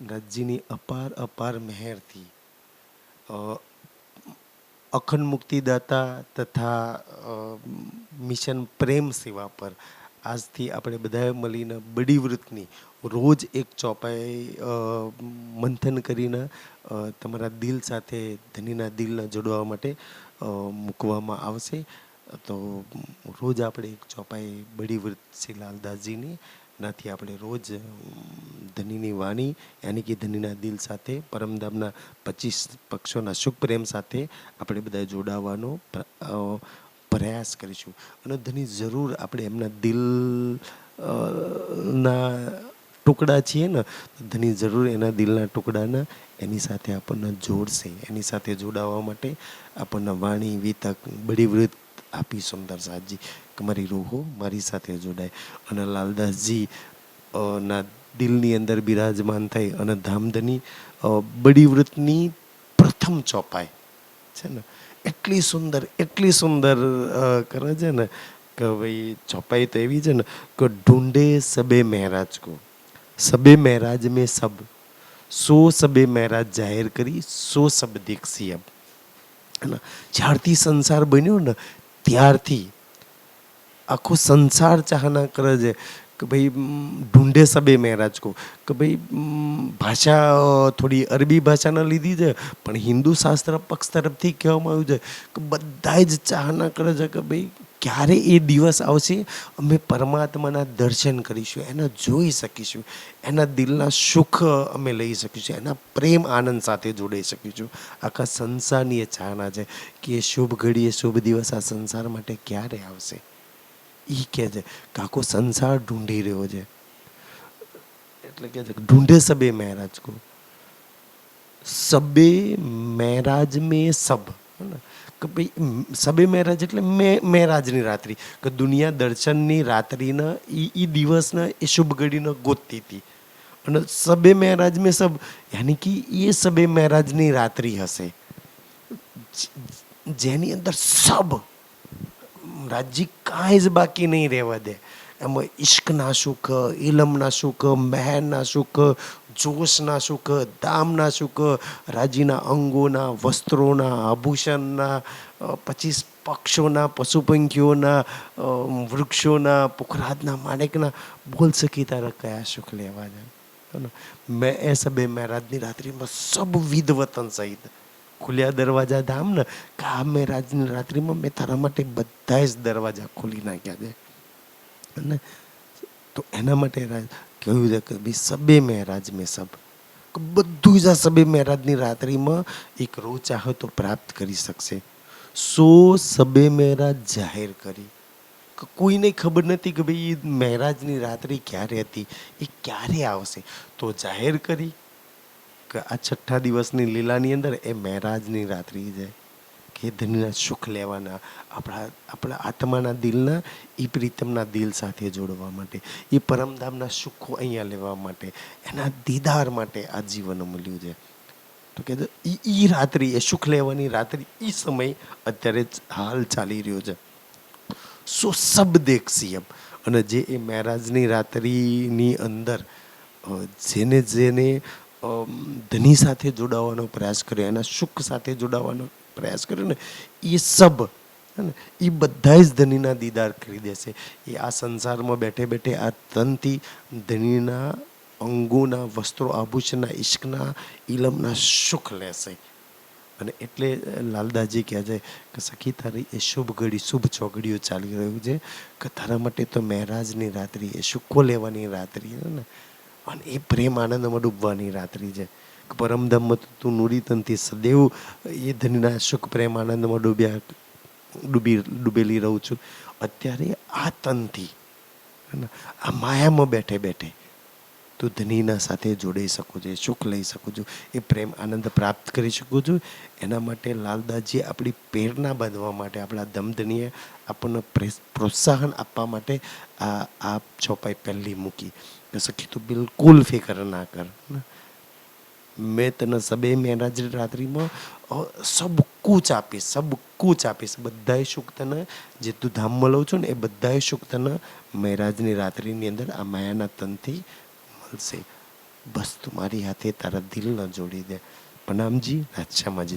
રાજ્યની અપાર અપાર મહેરથી અખંડ મુક્તિદાતા તથા મિશન પ્રેમ સેવા પર આજથી આપણે બધાએ મળીને બડી વૃતની રોજ એક ચોપાઈ મંથન કરીને તમારા દિલ સાથે ધનીના દિલને જોડવા માટે મૂકવામાં આવશે. તો રોજ આપણે એક ચોપાઈ બડી વૃત્ત શ્રી લાલદાસજીની નાથી આપણે રોજ ધનીની વાણી, યાની કે ધનીના દિલ સાથે, પરમધામના પચીસ પક્ષોના સુખ પ્રેમ સાથે આપણે બધા જોડાવાનો પ્રયાસ કરીશું. અને ધની જરૂર આપણે એમના દિલ ના ટુકડા છીએ ને ધની જરૂર એના દિલના ટુકડાના એની સાથે આપણને જોડશે. એની સાથે જોડાવા માટે આપણને વાણી, વિતક બડી વૃત આપી સુંદર સાજી કે મારી રૂહો મારી સાથે જોડાય. અને લાલદાસજી ના દિલની અંદર બિરાજમાન થઈ અને ધામધની બડી વ્રતની પ્રથમ ચોપાઈ. છે ને? એટલી સુંદર એટલી સુંદર કરે છે ને કે ભાઈ ચોપાઈ તો એવી છે ને કે ઢૂંઢે સબે મહેરાજ કો. સબે મહેરાજ મેં સબ. સો સબે મહેરાજ જાહેર કરી, સો સબ દેખસી અબ. ને? જ્યારથી સંસાર બન્યો ને, ત્યારથી આખો સંસાર ચાહના કરે છે. કે ભાઈ ઢૂંઢે સબે મહારાજ કો. કે ભાઈ ભાષા થોડી અરબી ભાષાના લીધી છે, પણ હિન્દુ શાસ્ત્ર પક્ષ તરફથી કહેવામાં આવ્યું છે કે બધા જ ચાહના કરે છે કે ભાઈ, ક્યારે એ દિવસ આવશે, અમે પરમાત્માના દર્શન કરીશું, એને જોઈ શકીશું, એના દિલના સુખ અમે લઈ શકીશું, એના પ્રેમ આનંદ સાથે જોડાઈ શકીશું. આખા સંસારની એ ચાહના છે કે એ શુભ ઘડીએ શુભ દિવસ આ સંસાર માટે ક્યારે આવશે? એ કહે છે, કાકો, સંસાર ઢૂંઢી રહ્યો છે. એટલે કે ઢૂંઢે સબે મહારાજ કો. સબે મહેરાજ મેં સબ? કે ભાઈ સબે મહેરાજ એટલે મે, મહેરાજની રાત્રિ. કે દુનિયા દર્શનની રાત્રિના એ એ દિવસના એ શુભ ઘડીને ગોતતી હતી અને સબે મહેરાજ મેં સબ, યાની કે એ સબે મહેરાજની રાત્રિ હશે. જેની અંદર સબ રાજી કાંઈ જ બાકી નહીં રહેવા દે. એમાં ઈશ્કના સુખ ઇલમના સુખ, મહેરના સુખ, જોશના સુખ, દામના સુખ, રાજીના અંગોના, વસ્ત્રોના, આભૂષણના પછી પક્ષોના પશુ પંખીઓના વૃક્ષોના પુખરાતના માણેકના, બોલ સકી તારા કયા સુખ લેવા જાય મેં એ સબે મેરાજની રાત્રિમાં સબ વિધ વતન સહિત ખુલ્યા દરવાજા ધામ ને કે આ મેં રાજની રાત્રિમાં મેં તારા માટે બધા જ દરવાજા ખોલી નાખ્યા છે. અને તો એના માટે રાજ કહ્યું છે કે ભાઈ સબે મહેરાજ મેં સબ બધું જ આ સબે મહેરાજની રાત્રિમાં એક રો ચાહે તો પ્રાપ્ત કરી શકશે. સો સબે મહેરાજ જાહેર કરી. કોઈને ખબર નથી કે ભાઈ એ મહેરાજની રાત્રિ ક્યારે હતી? એ ક્યારે આવશે? તો જાહેર કરી. કે આ છઠ્ઠા દિવસની લીલાની અંદર એ મહેરાજની રાત્રિ છે કે ધનના સુખ લેવાના આપણા આપણા આત્માના દિલના એ પ્રીતમના દિલ સાથે જોડવા માટે એ પરમધામના સુખો અહીંયા લેવા માટે, એના દીદાર માટે આ જીવન મળ્યું છે. તો કે એ રાત્રિ, એ સુખ લેવાની રાત્રિ એ સમય અત્યારે હાલ ચાલી રહ્યો છે. સો સબ દેખ સીએમ અને જે એ મહારાજની રાત્રિની અંદર જેને જેને ધની સાથે જોડાવાનો પ્રયાસ કર્યો, એના સુખ સાથે જોડાવાનો પ્રયાસ કર્યો ને, એ સબ ને, એ બધા જ ધનીના દીદાર કરી દેશે. એ આ સંસારમાં બેઠે બેઠે આ તનથી ધનીના અંગોના વસ્ત્રો, આભૂષણના ઈશ્કના ઇલમના સુખ લેશે. અને એટલે લાલદાજી કહે છે કે, સખી, તારી એ શુભ ઘડી, શુભ ચોગડીઓ ચાલી રહ્યું છે કે તારા માટે તો મહેરાજની રાત્રિ, એ સુખો લેવાની રાત્રિ ને. અને એ પ્રેમ આનંદમાં ડૂબવાની રાત્રિ છે. તો તું નુરીતનથી સદૈવ એ ધનના સુખ પ્રેમ આનંદમાં ડૂબ્યા, ડૂબી, ડૂબેલી રહું છું. અત્યારે આ તનથી, આ માયામાં બેઠે બેઠે તું ધનીના સાથે જોડાઈ શકું છું, સુખ લઈ શકું છું, એ પ્રેમ, આનંદ પ્રાપ્ત કરી શકું છું. એના માટે લાલદાસજી આપણી પ્રેરણા બાંધવા માટે, આપણા ધમધનીએ આપણને પ્રોત્સાહન આપવા માટે આ આ ચોપાઈ પહેલી મૂકી. સખી તું બિલકુલ ફિકર ના કર. મેં તને સબે મેરાજ રાત્રિમાં સબ કુચ આપીશ, સબ કુચ આપીશ. બધાય સુખ તને, જે તું ધામમાં લઉં છું ને, એ બધાય સુખ તને મહેરાજની રાત્રિની અંદર આ માયાના તનથી મળશે બસ તું મારી હાથે તારા દિલ ન જોડી દે. પનામજી રાતશામાજી